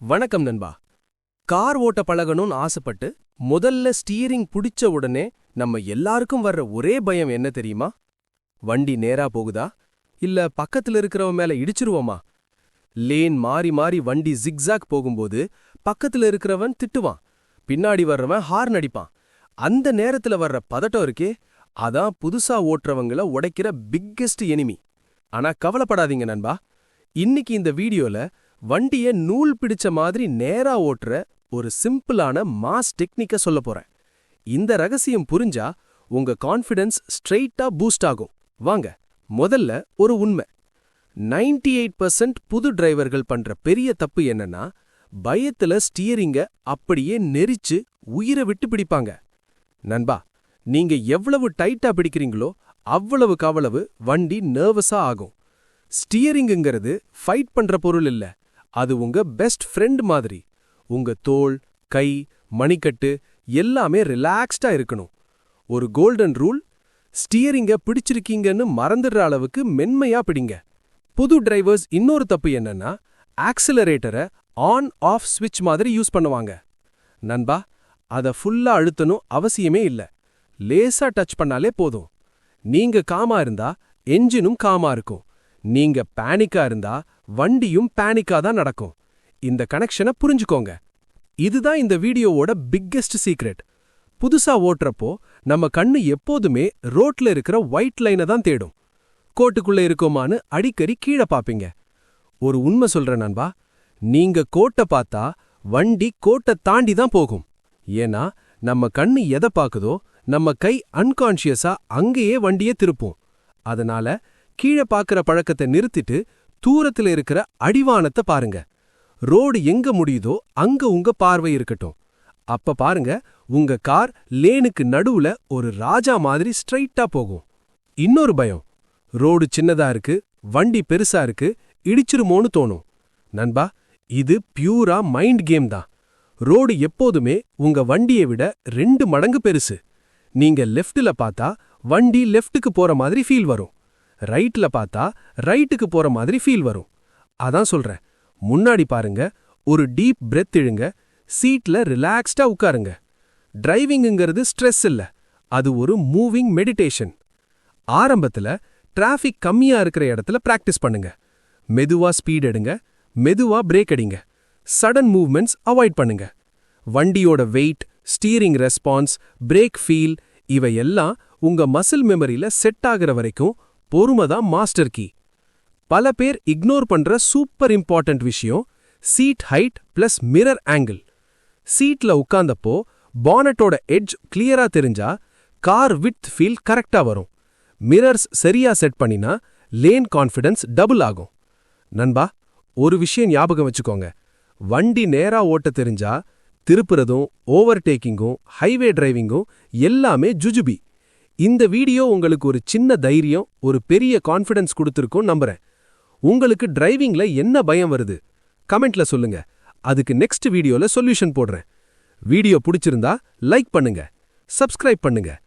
வணக்கம் நண்பா. கார் ஓட்ட பழகணும்னு ஆசைப்பட்டு முதல்ல ஸ்டீரிங் புடிச்ச உடனே நம்ம எல்லாருக்கும் வர்ற ஒரே பயம் என்ன தெரியுமா? வண்டி நேரா போகுதா? இல்ல பக்கத்துல இருக்கிறவன் மேல இடிச்சிருவோமா? லேன் மாறி மாறி வண்டி ஜிக்ஸாக் போகும்போது பக்கத்துல இருக்கிறவன் திட்டுவான். பின்னாடி வர்றவன் ஹார்ன் அடிப்பான். அந்த நேரத்துல வர்ற பதட்டம் இருக்கே அதான் புதுசா ஓட்டுறவங்கள உடைக்கிற பிக்கெஸ்ட் எனிமி ஆனா கவலைப்படாதீங்க நண்பா. இன்னைக்கு இந்த வீடியோல வண்டிய நூல் பிடிச்ச மாதிரி நேரா ஓட்டுற ஒரு சிம்பிளான மாஸ் டெக்னிக்க சொல்ல போறேன். இந்த ரகசியம் புரிஞ்சா உங்க கான்ஃபிடன்ஸ் ஸ்ட்ரெயிட்டா பூஸ்ட் ஆகும். வாங்க முதல்ல ஒரு உண்மை. நைன்டி எயிட் பர்சன்ட் புது டிரைவர்கள் பண்ற பெரிய தப்பு என்னன்னா பயத்துல ஸ்டியரிங்க அப்படியே நெரிச்சு உயிரை விட்டு பிடிப்பாங்க. நண்பா நீங்க எவ்வளவு டைட்டா பிடிக்கிறீங்களோ அவ்வளவு கவளவு வண்டி நர்வஸா ஆகும். ஸ்டியரிங்குங்கிறது ஃபைட் பண்ற பொருள் இல்ல. அது உங்க பெஸ்ட் ஃப்ரெண்ட் மாதிரி. உங்க தோல் கை மணிக்கட்டு எல்லாமே ரிலாக்ஸ்டா இருக்கணும். ஒரு கோல்டன் ரூல் ஸ்டியரிங்க பிடிச்சிருக்கீங்கன்னு மறந்துடுற அளவுக்கு மென்மையா பிடிங்க. புது டிரைவர்ஸ் இன்னொரு தப்பு என்னன்னா ஆக்சிலரேட்டரை ஆன் ஆஃப் ஸ்விட்ச் மாதிரி யூஸ் பண்ணுவாங்க. நண்பா அத ஃபுல்லா அழுத்தணும் அவசியமே இல்ல. லேசா டச் பண்ணாலே போதும். நீங்க காமா இருந்தா என்ஜினும் காமா இருக்கும். நீங்க பேனிக்கா இருந்தா வண்டியும் பேனிக்கா தான் நடக்கும். இந்த கனெக்ஷனை புரிஞ்சுக்கோங்க. இதுதான் இந்த வீடியோவோட பிக்கெஸ்ட் சீக்ரெட் புதுசா ஓட்டுறப்போ நம்ம கண்ணு எப்போதுமே ரோட்ல இருக்கிற ஒயிட் லைனை தான் தேடும். கோட்டுக்குள்ள இருக்கோமான்னு அடிக்கடி கீழே பாப்பீங்க. ஒரு உண்மை சொல்றேன் நண்பா நீங்க கோட்டை பார்த்தா வண்டி கோட்டை தாண்டி தான் போகும். ஏன்னா நம்ம கண்ணு எதை பாக்குதோ நம்ம கை அன்கான்ஷியஸா அங்கேயே வண்டியை திருப்பும். அதனால கீழே பாக்குற பழக்கத்தை நிறுத்திட்டு தூரத்துல இருக்கிற அடிவானத்தை பாருங்க. ரோடு எங்க முடியுதோ அங்க உங்க பார்வை இருக்கட்டும். அப்ப பாருங்க உங்க கார் லேனுக்கு நடுவுல ஒரு ராஜா மாதிரி ஸ்ட்ரைட்டா போகும். இன்னொரு பயம் ரோடு சின்னதா இருக்கு வண்டி பெருசா இருக்கு இடிச்சிருமோன்னு தோணும். நண்பா இது பியூரா மைண்ட் கேம் தான். ரோடு எப்போதுமே உங்க வண்டியை விட ரெண்டு மடங்கு பெருசு. நீங்க லெஃப்ட்ல பார்த்தா வண்டி லெஃப்ட்டுக்கு போற மாதிரி ஃபீல் வரும். ரைட்ல பார்த்தா ரைட்டுக்கு போற மாதிரி ஃபீல் வரும். அதான் சொல்றேன். முன்னாடி பாருங்க ஒரு டீப் பிரெத் இழுங்க சீட்ல ரிலாக்ஸ்டா உட்காருங்க. டிரைவிங்குங்கிறது ஸ்ட்ரெஸ் இல்ல அது ஒரு மூவிங் மெடிடேஷன் ஆரம்பத்துல டிராஃபிக் கம்மியா இருக்கிற இடத்துல பிராக்டிஸ் பண்ணுங்க. மெதுவா ஸ்பீட் எடுங்க மெதுவா பிரேக் அடிங்க. சடன் மூவ்மெண்ட்ஸ் அவாய்ட் பண்ணுங்க. வண்டியோட weight steering response brake feel இவையெல்லாம் உங்க மசில் மெமரியில செட் ஆகுற வரைக்கும் பொறுமை தான் மாஸ்டர் கீ. பல பேர் இக்னோர் பண்ற சூப்பர் இம்பார்ட்டன்ட் விஷயம் seat height plus mirror angle சீட்ல உட்கார்ந்தப்போ பானட்டோட எட்ஜ் கிளியரா தெரிஞ்சா கார் வித் ஃபீல் கரெக்டா வரும். மிரர்ஸ் சரியா செட் பண்ணினா லேன் கான்ஃபிடன்ஸ் டபுள் ஆகும். நண்பா ஒரு விஷயம் ஞாபகம் வச்சுக்கோங்க. வண்டி நேரா ஓட்ட தெரிஞ்சா திருப்புறதும் ஓவர்டேக்கிங்கும் ஹைவே டிரைவிங்கும் எல்லாமே ஜுஜுபி. இந்த வீடியோ உங்களுக்கு ஒரு சின்ன தைரியம் ஒரு பெரிய கான்ஃபிடன்ஸ் கொடுத்துருக்கும் நம்புறேன். உங்களுக்கு டிரைவிங்ல என்ன பயம் வருது? கமெண்ட்ல சொல்லுங்க. அதுக்கு நெக்ஸ்ட் வீடியோல சொல்யூஷன் போடுறேன். வீடியோ பிடிச்சிருந்தா லைக் பண்ணுங்க. சப்ஸ்கிரைப் பண்ணுங்க.